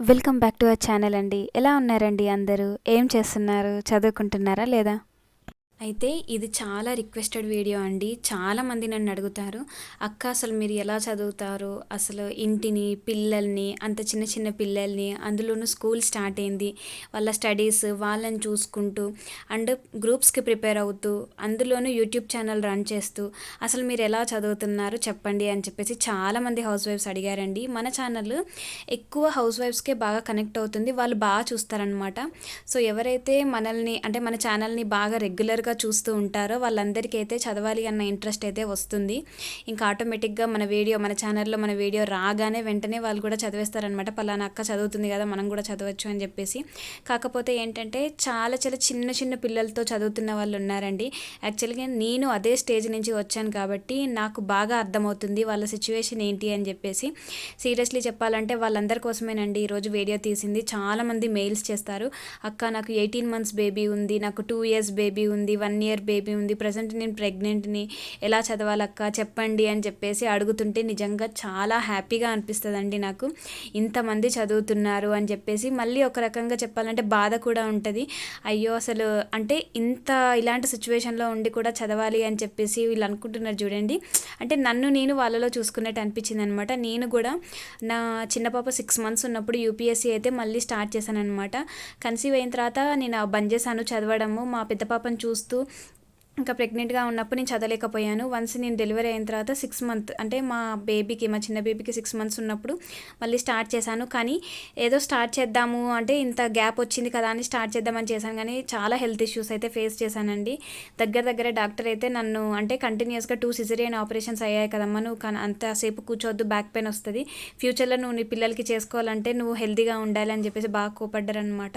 Welcome back to our channel అండి. ఎలా ఉన్నారండి అందరూ? ఏం చేస్తున్నారు? చదువుకుంటున్నారా లేదా? అయితే ఇది చాలా రిక్వెస్టెడ్ వీడియో అండి. చాలామంది నన్ను అడుగుతారు అక్క అసలు మీరు ఎలా చదువుతారు? అసలు ఇంటిని పిల్లల్ని అంత చిన్న చిన్న పిల్లల్ని అందులోనూ స్కూల్ స్టార్ట్ అయింది. వాళ్ళ స్టడీస్ వాళ్ళని చూసుకుంటూ అండ్ గ్రూప్స్కి ప్రిపేర్ అవుతూ అందులోనూ యూట్యూబ్ ఛానల్ రన్ చేస్తూ అసలు మీరు ఎలా చదువుతున్నారు చెప్పండి అని చెప్పేసి చాలామంది హౌస్ వైఫ్స్ అడిగారండి. మన ఛానల్ ఎక్కువ హౌస్ వైఫ్స్కే బాగా కనెక్ట్ అవుతుంది. వాళ్ళు బాగా చూస్తారనమాట సో ఎవరైతే మనల్ని అంటే మన ఛానల్ని బాగా ఇంట్రెస్ట్గా చూస్తూ ఉంటారో వాళ్ళందరికీ అయితే చదవాలి అన్న ఇంట్రెస్ట్ అయితే వస్తుంది. ఇంకా ఆటోమేటిక్గా మన వీడియో మన ఛానల్లో మన వీడియో రాగానే వెంటనే వాళ్ళు కూడా చదివేస్తారనమాట పలానా అక్క చదువుతుంది కదా మనం కూడా చదవచ్చు అని చెప్పేసి. కాకపోతే ఏంటంటే చాలా చాలా చిన్న చిన్న పిల్లలతో చదువుతున్న వాళ్ళు ఉన్నారండి. యాక్చువల్గా నేను అదే స్టేజ్ నుంచి వచ్చాను కాబట్టి నాకు బాగా అర్థమవుతుంది వాళ్ళ సిచ్యువేషన్ ఏంటి అని చెప్పేసి. సీరియస్లీ చెప్పాలంటే వాళ్ళందరి కోసమేనండి ఈరోజు వీడియో తీసింది. చాలామంది మెయిల్స్ చేస్తారు. అక్క నాకు ఎయిటీన్ మంత్స్ బేబీ ఉంది నాకు టూ ఇయర్స్ బేబీ ఉంది వన్ ఇయర్ బేబీ ఉంది ప్రజెంట్ నేను ప్రెగ్నెంట్ని ఎలా చదవాలక్క చెప్పండి అని చెప్పేసి అడుగుతుంటే నిజంగా చాలా హ్యాపీగా అనిపిస్తుందండి నాకు. ఇంతమంది చదువుతున్నారు అని చెప్పేసి మళ్ళీ ఒక రకంగా చెప్పాలంటే బాధ కూడా ఉంటుంది. అయ్యో అసలు అంటే ఇంత ఇలాంటి సిచ్యువేషన్లో ఉండి కూడా చదవాలి అని చెప్పేసి వీళ్ళు అనుకుంటున్నారు చూడండి. అంటే నన్ను నేను వాళ్ళలో చూసుకున్నట్టు అనిపించింది అనమాట నేను కూడా నా చిన్న పాప సిక్స్ మంత్స్ ఉన్నప్పుడు యూపీఎస్సీ అయితే మళ్ళీ స్టార్ట్ చేశాను అనమాట కన్సీవ్ అయిన తర్వాత నేను బంద్ చేశాను చదవడము మా పెద్ద పాపను చూస్తూ tú ఇంకా ప్రెగ్నెంట్గా ఉన్నప్పుడు నేను చదవలేకపోయాను. వన్స్ నేను డెలివరీ అయిన తర్వాత సిక్స్ మంత్ అంటే మా బేబీకి మా చిన్న బేబీకి సిక్స్ మంత్స్ ఉన్నప్పుడు మళ్ళీ స్టార్ట్ చేశాను. కానీ ఏదో స్టార్ట్ చేద్దాము అంటే ఇంత గ్యాప్ వచ్చింది కదా అని స్టార్ట్ చేద్దామని చేశాను. కానీ చాలా హెల్త్ ఇష్యూస్ అయితే ఫేస్ చేశానండి. దగ్గర దగ్గర డాక్టర్ అయితే నన్ను అంటే కంటిన్యూస్గా టూ సిజరియన్ ఆపరేషన్స్ అయ్యాయి కదమ్మా నువ్వు కానీ అంతసేపు కూర్చోవద్దు బ్యాక్ పెయిన్ వస్తుంది. ఫ్యూచర్లో నువ్వు నీ పిల్లలకి చేసుకోవాలంటే నువ్వు హెల్తీగా ఉండాలి అని చెప్పేసి బాగా కోపడ్డారనమాట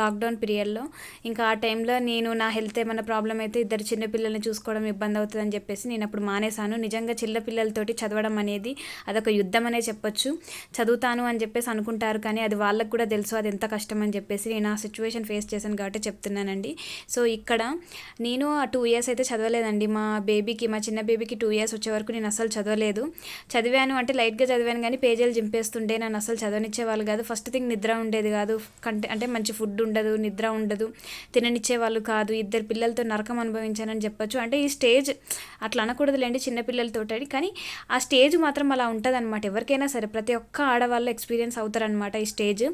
లాక్డౌన్ పీరియడ్లో. ఇంకా ఆ టైంలో నేను నా హెల్త్ ఏమైనా ప్రాబ్లం అయితే ఇద్దరు చిన్నపిల్లల్ని చూసుకోవడం ఇబ్బంది అవుతుందని చెప్పేసి నేను అప్పుడు మానేశాను. నిజంగా చిన్నపిల్లలతోటి చదవడం అనేది అదొక యుద్ధం అనే చెప్పొచ్చు. చదువుతాను అని చెప్పేసి అనుకుంటారు కానీ అది వాళ్ళకు కూడా తెలుసు అది ఎంత కష్టం అని చెప్పేసి నేను ఆ సిచ్యువేషన్ ఫేస్ చేశాను కాబట్టి చెప్తున్నానండి. సో ఇక్కడ నేను ఆ టూ ఇయర్స్ అయితే చదవలేదండి. మా బేబీకి మా చిన్న బేబీకి టూ ఇయర్స్ వచ్చే వరకు నేను అసలు చదవలేదు. చదివాను అంటే లైట్గా చదివాను కానీ పేజీలు చింపేస్తుంటే నన్ను అసలు చదవనిచ్చే వాళ్ళు కాదు. ఫస్ట్ థింగ్ నిద్ర ఉండేది కాదు. కంటే అంటే మంచి ఫుడ్ ఉండదు నిద్ర ఉండదు తిననిచ్చే వాళ్ళు కాదు. ఇద్దరు పిల్లలతో నరకం అని చెప్పొచ్చు. అంటే ఈ స్టేజ్ అట్లా అనకూడదులేండి చిన్నపిల్లలతో కానీ ఆ స్టేజ్ మాత్రం అలా ఉంటుంది అనమాట ఎవరికైనా సరే ప్రతి ఒక్క ఆడవాళ్ళు ఎక్స్పీరియన్స్ అవుతారనమాట ఈ స్టేజ్.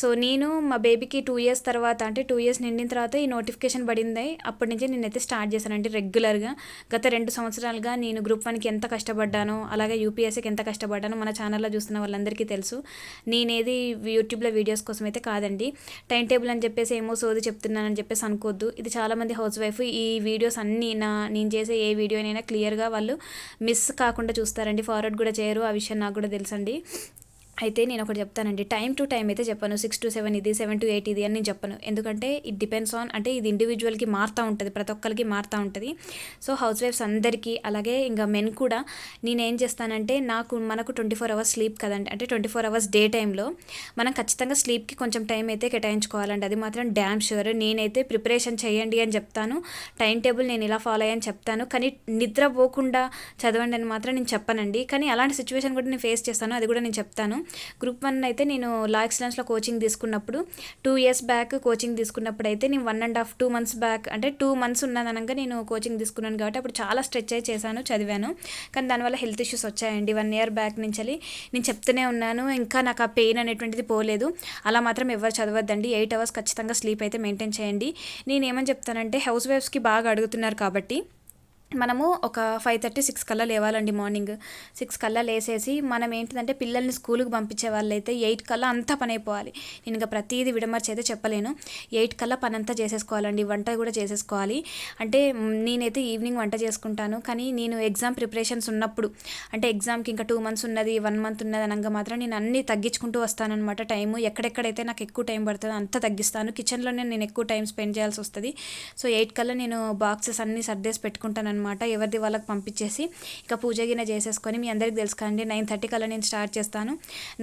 సో నేను మా బేబీకి టూ ఇయర్స్ తర్వాత అంటే టూ ఇయర్స్ నిండిన తర్వాత ఈ నోటిఫికేషన్ పడింది. అప్పటి నుంచి నేనైతే స్టార్ట్ చేశానండి రెగ్యులర్గా. గత రెండు సంవత్సరాలుగా నేను గ్రూప్ వన్కి ఎంత కష్టపడ్డానో అలాగే యూపీఎస్సీకి ఎంత కష్టపడ్డానో మన ఛానల్లో చూస్తున్న వాళ్ళందరికీ తెలుసు. నేనేది యూట్యూబ్లో వీడియోస్ కోసం అయితే కాదండి. టైం టేబుల్ అని చెప్పేసి ఏమో సోది చెప్తున్నానని చెప్పేసి అనుకోవద్దు. ఇది చాలామంది హౌస్ వైఫ్ ఈ వీడియోస్ అన్నీ నా నేను చేసే ఏ వీడియోనైనా క్లియర్గా వాళ్ళు మిస్ కాకుండా చూస్తారండి. ఫార్వర్డ్ కూడా చేయరు. ఆ విషయం నాకు కూడా తెలుసండి. అయితే నేను ఒకటి చెప్తానండి. టైం టు టైం అయితే చెప్పను. సిక్స్ టు సెవెన్ ఇది సెవెన్ టు ఎయిట్ ఇది అని నేను చెప్పను. ఎందుకంటే ఇట్ డిపెండ్స్ ఆన్ అంటే ఇది ఇండివిజువల్కి మారుతూ ఉంటుంది. ప్రతి ఒక్కరికి మారుతూ ఉంటుంది. సో హౌస్ వైఫ్స్ అందరికీ అలాగే ఇంకా మెన్ కూడా నేనేం చేస్తానంటే నాకు మనకు ట్వంటీ ఫోర్ అవర్స్ స్లీప్ కదండి. అంటే ట్వంటీ ఫోర్ అవర్స్ డే టైంలో మనం ఖచ్చితంగా స్లీప్కి కొంచెం టైం అయితే కేటాయించుకోవాలండి. అది మాత్రం డ్యామ్ షూర్ నేనైతే ప్రిపరేషన్ చేయండి అని చెప్తాను. టైం టేబుల్ నేను ఇలా ఫాలో అయ్యని చెప్తాను. కానీ నిద్ర పోకుండా చదవండి అని మాత్రం నేను చెప్పనండి. కానీ అలాంటి సిచ్యువేషన్ కూడా నేను ఫేస్ చేస్తాను. అది కూడా నేను చెప్తాను. గ్రూప్ వన్ అయితే నేను లా ఎక్సలెన్స్లో కోచింగ్ తీసుకున్నప్పుడు టూ ఇయర్స్ బ్యాక్ కోచింగ్ తీసుకున్నప్పుడు అయితే నేను one and half two months back అంటే టూ మంత్స్ ఉన్నదనగా నేను కోచింగ్ తీసుకున్నాను కాబట్టి అప్పుడు చాలా స్ట్రెచ్ అయి చేశాను చదివాను. కానీ దానివల్ల హెల్త్ ఇష్యూస్ వచ్చాయండి. వన్ ఇయర్ బ్యాక్ నుంచి నేను చెప్తూనే ఉన్నాను ఇంకా నాకు ఆ పెయిన్ అనేటువంటిది పోలేదు. అలా మాత్రం ఎవరు చదవద్దండి. ఎయిట్ అవర్స్ ఖచ్చితంగా స్లీప్ అయితే మెయింటైన్ చేయండి. నేను ఏమని చెప్తానంటే హౌస్ వైఫ్స్కి బాగా అడుగుతున్నారు కాబట్టి మనము ఒక ఫైవ్ థర్టీ సిక్స్ కల్లా లేవాలండి మార్నింగ్ సిక్స్ కల్లా లేసేసి మనం ఏంటిదంటే పిల్లల్ని స్కూల్కి పంపించే వాళ్ళైతే ఎయిట్ కల్లా అంతా పని అయిపోవాలి. నేను ఇంకా ప్రతిదీ విడమర్చి అయితే చెప్పలేను. ఎయిట్ కల్లా పని అంతా చేసేసుకోవాలండి. వంట కూడా చేసేసుకోవాలి. అంటే నేనైతే ఈవినింగ్ వంట చేసుకుంటాను. కానీ నేను ఎగ్జామ్ ప్రిపరేషన్స్ ఉన్నప్పుడు అంటే ఎగ్జామ్కి ఇంకా టూ మంత్స్ ఉన్నది వన్ మంత్ ఉన్నది అనగా మాత్రం నేను అన్నీ తగ్గించుకుంటూ వస్తానన్నమాట. టైము ఎక్కడెక్కడైతే నాకు ఎక్కువ టైం పడుతుందో అంత తగ్గిస్తాను. కిచెన్లోనే నేను ఎక్కువ టైం స్పెండ్ చేయాల్సి వస్తుంది. సో ఎయిట్ కల్లా నేను బాక్సెస్ అన్నీ సర్దేసి పెట్టుకుంటాను అనమాట ఎవరిది వాళ్ళకి పంపించేసి ఇంకా పూజ గిన్నె చేసేసుకొని మీ అందరికి తెలుసుకండి నైన్ థర్టీ కల్లా నేను స్టార్ట్ చేస్తాను.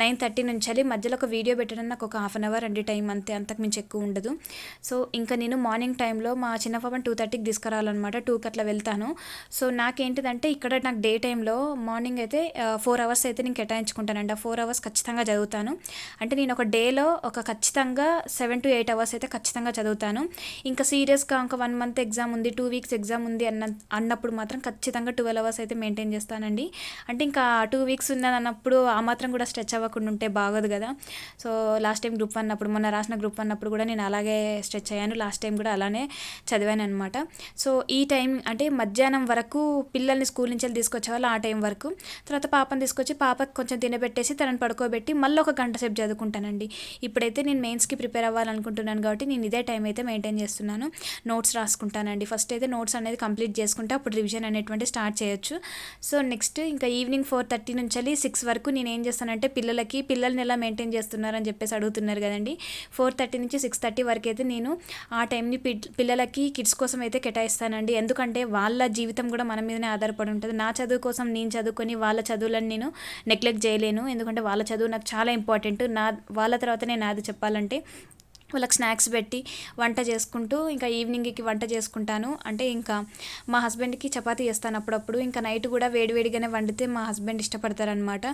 నైన్ థర్టీ నుంచి మధ్యలో ఒక వీడియో పెట్టడం నాకు ఒక హాఫ్ అన్ అవర్ అండి టైం అంతే అంతకు మించి ఎక్కువ ఉండదు. సో ఇంకా నేను మార్నింగ్ టైంలో మా చిన్న పాపను టూ థర్టీకి తీసుకురావాలన్నమాట టూకి అట్లా వెళ్తాను. సో నాకేంటిదంటే ఇక్కడ నాకు డే టైంలో మార్నింగ్ అయితే ఫోర్ అవర్స్ అయితే నేను కేటాయించుకుంటానండి. ఆ ఫోర్ అవర్స్ ఖచ్చితంగా చదువుతాను. అంటే నేను ఒక డేలో ఒక ఖచ్చితంగా సెవెన్ టు ఎయిట్ అవర్స్ అయితే ఖచ్చితంగా చదువుతాను. ఇంకా సీరియస్గా ఇంకా వన్ మంత్ ఎగ్జామ్ ఉంది టూ వీక్స్ ఎగ్జామ్ ఉంది అన్న అన్నప్పుడు మాత్రం ఖచ్చితంగా ట్వెల్వ్ అవర్స్ అయితే మెయింటైన్ చేస్తానండి. అంటే ఇంకా టూ వీక్స్ ఉన్నది అన్నప్పుడు ఆ మాత్రం కూడా స్ట్రెచ్ అవ్వకుండా ఉంటే బాగోదు కదా. సో లాస్ట్ టైం గ్రూప్ అన్నప్పుడు మొన్న రాసిన గ్రూప్ అన్నప్పుడు కూడా నేను అలాగే స్ట్రెచ్ అయ్యాను. లాస్ట్ టైం కూడా అలానే చదివాను అనమాట సో ఈ టైం అంటే మధ్యాహ్నం వరకు పిల్లల్ని స్కూల్ నుంచి వెళ్ళి తీసుకొచ్చేవాళ్ళు ఆ టైం వరకు. తర్వాత పాపని తీసుకొచ్చి పాప కొంచెం తినబెట్టేసి తనని పడుకోబెట్టి మళ్ళీ ఒక గంట సేపు చదువుకుంటానండి. ఇప్పుడైతే నేను మెయిన్స్కి ప్రిపేర్ అవ్వాలనుకుంటున్నాను కాబట్టి నేను ఇదే టైం అయితే మెయింటైన్ చేస్తున్నాను. నోట్స్ రాసుకుంటానండి. ఫస్ట్ అయితే నోట్స్ అనేది కంప్లీట్ చేసుకుంటాను అనుకుంటే. అప్పుడు రివిజన్ అనేటువంటి స్టార్ట్ చేయొచ్చు. సో నెక్స్ట్ ఇంకా ఈవినింగ్ ఫోర్ థర్టీ నుంచి సిక్స్ వరకు నేను ఏం చేస్తానంటే పిల్లలకి పిల్లల్ని ఎలా మెయింటైన్ చేస్తున్నారని చెప్పేసి అడుగుతున్నారు కదండి. ఫోర్ థర్టీ నుంచి సిక్స్ థర్టీ వరకు అయితే నేను ఆ టైంని పిల్లలకి కిడ్స్ కోసం అయితే కేటాయిస్తానండి. ఎందుకంటే వాళ్ళ జీవితం కూడా మన మీదనే ఆధారపడి ఉంటుంది. నా చదువు కోసం నేను చదువుకొని వాళ్ళ చదువులను నేను నెగ్లెక్ట్ చేయలేను. ఎందుకంటే వాళ్ళ చదువు నాకు చాలా ఇంపార్టెంట్ నా వాళ్ళ తర్వాతనే నాది చెప్పాలంటే వాళ్ళకి స్నాక్స్ పెట్టి వంట చేసుకుంటూ ఇంకా ఈవినింగ్కి వంట చేసుకుంటాను. అంటే ఇంకా మా హస్బెండ్కి చపాతీ చేస్తాను అప్పుడప్పుడు. ఇంకా నైట్ కూడా వేడివేడిగానే వండితే మా హస్బెండ్ ఇష్టపడతారనమాట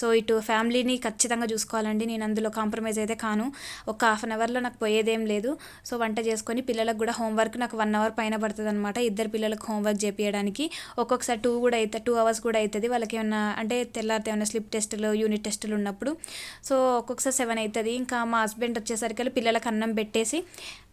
సో ఇటు ఫ్యామిలీని ఖచ్చితంగా చూసుకోవాలండి. నేను అందులో కాంప్రమైజ్ అయితే కాను. ఒక హాఫ్ అన్ అవర్లో నాకు పోయేదేం లేదు. సో వంట చేసుకొని పిల్లలకు కూడా హోంవర్క్ నాకు వన్ అవర్ పైన పడుతుంది అనమాట ఇద్దరు పిల్లలకు హోంవర్క్ చేపించడానికి ఒక్కొక్కసారి టూ కూడా అవుతుంది టూ అవర్స్ కూడా అవుతుంది వాళ్ళకి ఏమన్నా అంటే తెల్లారితే ఏమైనా స్లిప్ టెస్టులు యూనిట్ టెస్టులు ఉన్నప్పుడు. సో ఒక్కొక్కసారి సెవెన్ అవుతుంది ఇంకా మా హస్బెండ్ వచ్చేసరికి పిల్లలకు అన్నం పెట్టేసి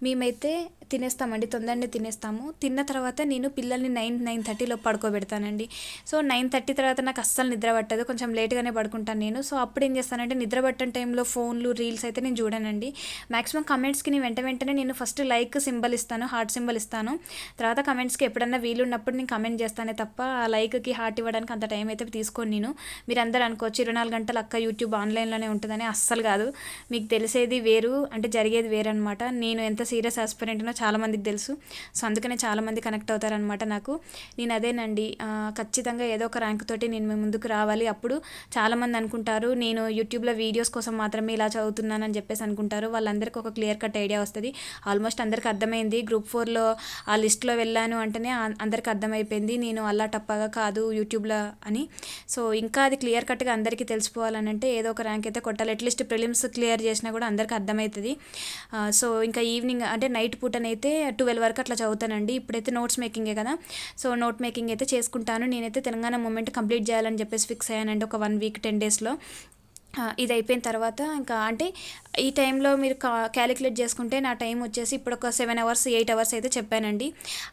మేమైతే తినేస్తామండి తొందరనే తినేస్తాము. తిన్న తర్వాత నేను పిల్లల్ని నైన్ నైన్ థర్టీలో పడుకోబెడతానండి. సో నైన్ థర్టీ తర్వాత నాకు అస్సలు నిద్ర పట్టదు. కొంచెం లేట్గానే పడుకుంటాను నేను. సో అప్పుడు ఏం చేస్తానంటే నిద్ర పట్టని టైంలో ఫోన్లు రీల్స్ అయితే నేను చూడనండి. మాక్సిమం కమెంట్స్కి నేను వెంట వెంటనే నేను ఫస్ట్ లైక్ సింబల్ ఇస్తాను హార్ట్ సింబల్ ఇస్తాను. తర్వాత కమెంట్స్కి ఎప్పుడన్నా వీలున్నప్పుడు నేను కమెంట్ చేస్తానే తప్ప ఆ లైక్కి హార్ట్ ఇవ్వడానికి అంత టైం అయితే తీసుకోను నేను. మీరు అందరూ అనుకోవచ్చు ఇరవై నాలుగు గంటలు అక్క యూట్యూబ్ ఆన్లైన్లోనే ఉంటుందని అస్సలు కాదు. మీకు తెలిసేది వేరు అంటే జరిగేది వేరు అనమాట నేను ఎంత సీరియస్ ఆస్పిరెంట్నో చాలామందికి తెలుసు. సో అందుకనే చాలామంది కనెక్ట్ అవుతారనమాట నాకు. నేను అదేనండి. ఖచ్చితంగా ఏదో ఒక ర్యాంక్ తోటి నేను ముందుకు రావాలి. అప్పుడు చాలామంది అనుకుంటారు నేను యూట్యూబ్లో వీడియోస్ కోసం మాత్రమే ఇలా చదువుతున్నానని చెప్పేసి అనుకుంటారు. వాళ్ళందరికీ ఒక క్లియర్ కట్ ఐడియా వస్తుంది. ఆల్మోస్ట్ అందరికి అర్థమైంది. గ్రూప్ ఫోర్లో ఆ లిస్ట్లో వెళ్ళాను అంటేనే అందరికి అర్థమైపోయింది. నేను అలా టప్పగా కాదు యూట్యూబ్లో అని. సో ఇంకా అది క్లియర్ కట్గా అందరికీ తెలిసిపోవాలని అంటే ఏదో ఒక ర్యాంక్ అయితే కొట్టాలి. అట్లీస్ట్ ప్రిలిమ్స్ క్లియర్ చేసినా కూడా అందరికీ అర్థమవుతుంది. సో ఇంకా ఈవినింగ్ అంటే నైట్ పూటనైతే ట్వెల్వ్ వరకు అట్లా చదువుతానండి. ఇప్పుడైతే నోట్స్ మేకింగే కదా. సో నోట్ మేకింగ్ అయితే చేసుకుంటాను. నేనైతే తెలంగాణ మూమెంట్ కంప్లీట్ చేయాలని చెప్పేసి ఫిక్స్ అయ్యానండి ఒక వన్ వీక్ టెన్ డేస్లో. ఇది అయిపోయిన తర్వాత ఇంకా అంటే ఈ టైంలో మీరు కా క్యాలిక్యులేట్ చేసుకుంటే నా టైం వచ్చేసి ఇప్పుడు ఒక సెవెన్ అవర్స్ ఎయిట్ అవర్స్ అయితే చెప్పానండి.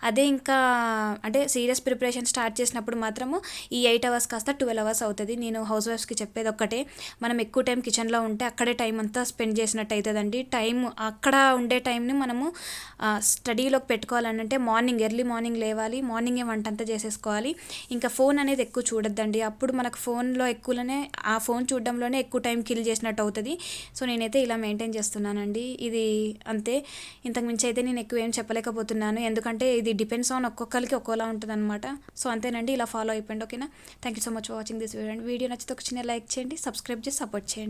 అదే ఇంకా అంటే సీరియస్ ప్రిపరేషన్ స్టార్ట్ చేసినప్పుడు మాత్రము ఈ ఎయిట్ అవర్స్ కాస్త ట్వెల్వ్ అవర్స్ అవుతుంది. నేను హౌస్ వైఫ్స్కి చెప్పేది ఒక్కటే మనం ఎక్కువ టైం కిచెన్లో ఉంటే అక్కడే టైం అంతా స్పెండ్ చేసినట్టు అవుతుందండి టైం అక్కడ ఉండే టైంని మనము స్టడీలోకి పెట్టుకోవాలంటే మార్నింగ్ ఎర్లీ మార్నింగ్ లేవాలి మార్నింగే వంట అంతా చేసేసుకోవాలి. ఇంకా ఫోన్ అనేది ఎక్కువ చూడొద్దండి. అప్పుడు మనకు ఫోన్లో ఎక్కువనే ఆ ఫోన్ చూడడంలోనే ఎక్కువ టైం కిల్ చేసినట్టు అవుతుంది. సో నేనైతే ఇలా మెయింటైన్ చేస్తున్నానండి. ఇది అంతే. ఇంతకుమించి అయితే నేను ఎక్కువ ఏం చెప్పలేకపోతున్నాను. ఎందుకంటే ఇది డిపెండ్స్ ఆన్ ఒక్కొక్కరికి ఒక్కోలా ఉంటుంది అనమాట సో అంతేనండి. ఇలా ఫాలో అయిపోయింది. ఓకేనా thank you so much for watching this video video నచ్చితే ఒక చిన్న లైక్ చేయండి. సబ్స్క్రైబ్ చేసి సపోర్ట్ చేయండి.